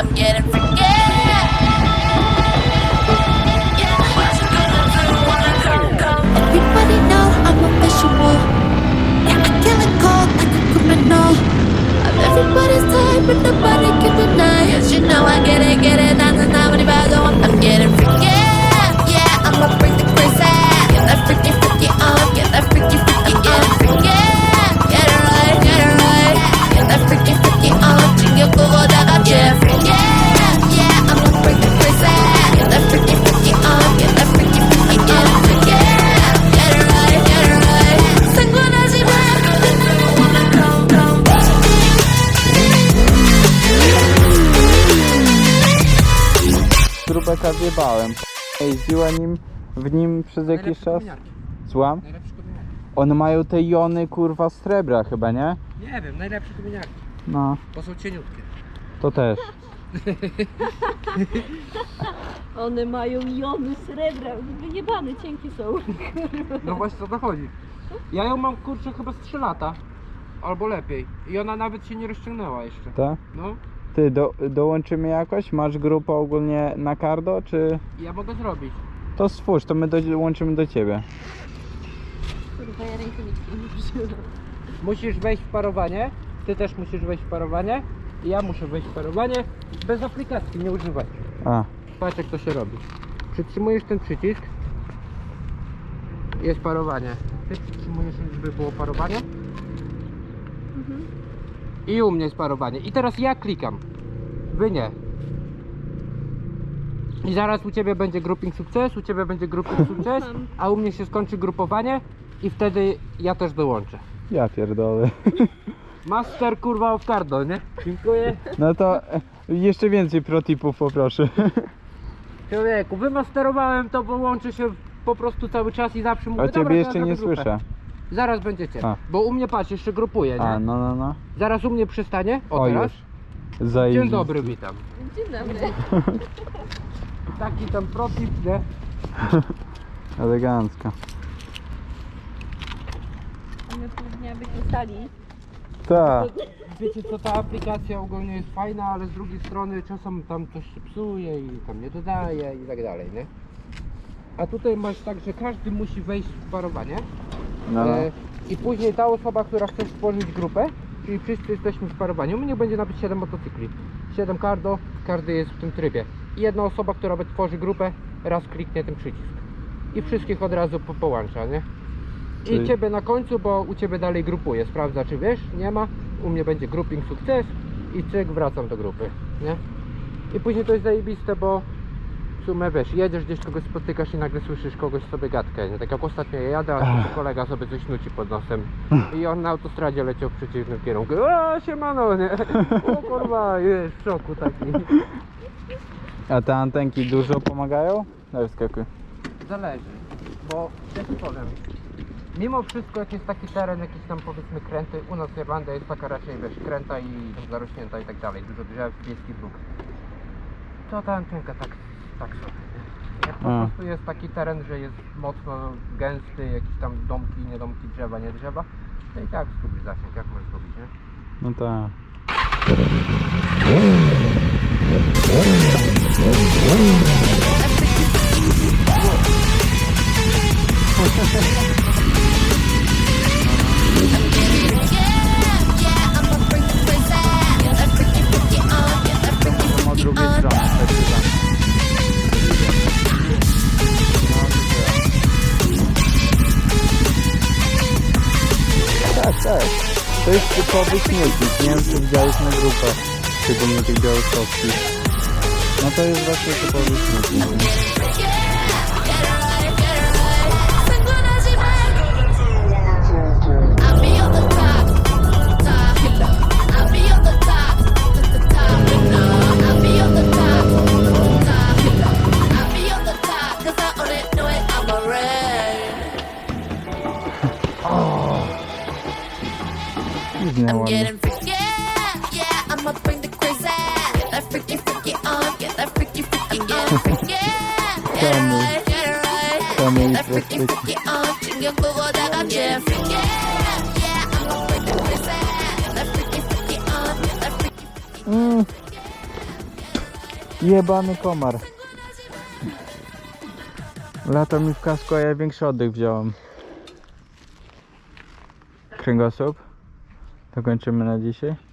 I'm getting freaky. Grubeka wjebałem. Jeździła nim w nim przez jakiś czas. Słucham? Kominiarki. One mają te jony kurwa srebra chyba, nie? Nie wiem, najlepsze kominiarki. No, Bo są cieniutkie. to też. One mają jony srebra, wyjebane, cienkie są. No właśnie o to chodzi. Ja ją mam kurczę chyba z 3 lata. Albo lepiej. I ona nawet się nie rozciągnęła jeszcze. Tak? No, Ty, do, dołączymy jakoś? Masz grupę ogólnie na kardo, czy... ja mogę zrobić. To stwórz, to my dołączymy do ciebie. Kurwa, ja rękawiczki nie. Musisz wejść w parowanie. Ty też musisz wejść w parowanie. I ja muszę wejść w parowanie. Bez aplikacji, nie używać. A, Patrz jak to się robi. Przytrzymujesz ten przycisk. Jest parowanie. Ty przytrzymujesz, żeby było parowanie. I u mnie jest parowanie. I teraz ja klikam. Wy nie. I zaraz u Ciebie będzie grouping sukces, u Ciebie będzie grouping sukces, a u mnie się skończy grupowanie i wtedy ja też dołączę. ja pierdolę. Master kurwa of cardo, nie? Dziękuję. No to e, jeszcze więcej protipów poproszę. Człowieku, wymasterowałem to, bo łączy się po prostu cały czas i zawsze mówię, A dobra, ciebie to ja jeszcze nie zrobię grupę. słyszę. Zaraz będziecie. A. Bo u mnie patrz, jeszcze grupuje, nie? A, no, no, no. Zaraz u mnie przystanie. O, O, teraz. już. Zajebiście. Dzień dobry, witam. Dzień dobry. Taki tam protip, nie? Elegancko. My pół dnia by tu stali. Tak. Wiecie co, ta aplikacja ogólnie jest fajna, ale z drugiej strony czasem tam coś się psuje i tam nie dodaje i tak dalej, nie? A tutaj masz tak, że każdy musi wejść w parowanie. No, no. E, I później ta osoba, która chce stworzyć grupę, czyli wszyscy jesteśmy w parowaniu, u mnie będzie nawet 7 motocykli. 7 kardo, każdy jest w tym trybie. I jedna osoba, która tworzy grupę, raz kliknie ten przycisk. I wszystkich od razu po połącza, nie? I Czyli- ciebie na końcu, bo u ciebie dalej grupuje. Sprawdza czy wiesz, nie ma. U mnie będzie grouping sukces i cyk, wracam do grupy, nie? I później to jest zajebiste, bo sumie wiesz, jedziesz gdzieś kogoś spotykasz i nagle słyszysz kogoś sobie gadkę, nie? Tak jak ostatnio ja jadę, a kolega sobie coś nuci pod nosem i on na autostradzie leciał w przeciwnym kierunku. O, siemano, nie? O kurwa, jest w szoku taki. A te antenki dużo pomagają? Daj wskakuj. Zależy, bo ci powiem, mimo wszystko jak jest taki teren, jakieś tam powiedzmy kręty, u nas Irlandia jest taka raczej wiesz, kręta i zarośnięta i tak dalej, dużo drzew, wiejski bruk. To ta antenka tak, tak sobie, po A. prostu jest taki teren, że jest mocno gęsty, jakieś tam domki, nie domki, drzewa, nie drzewa, to i tak zgubisz zasięg, jak możesz zrobić, nie? No tak. Tak. To jest typowy śmietnik. Nie wiem, czy widziałeś na grupę, szczególnie tych białostowskich. No to jest właśnie typowy śmietnik. Dziwne I'm ładnie. getting freaky, yeah, I'ma bring the crazy. Get that freaky, freaky on, get that freaky, freaky, get freaky. Get it right, get it right. Czemu Get i that freaky, freaky? freaky on, 챙겨 보고다가 get freaky. Yeah, I'ma bring the crazy. Get that freaky, freaky on, get that freaky. Mm. Jebany komar. Lata mi w kasku, a ja większy oddech wziąłem. Kręgosłup. To na dzisiaj.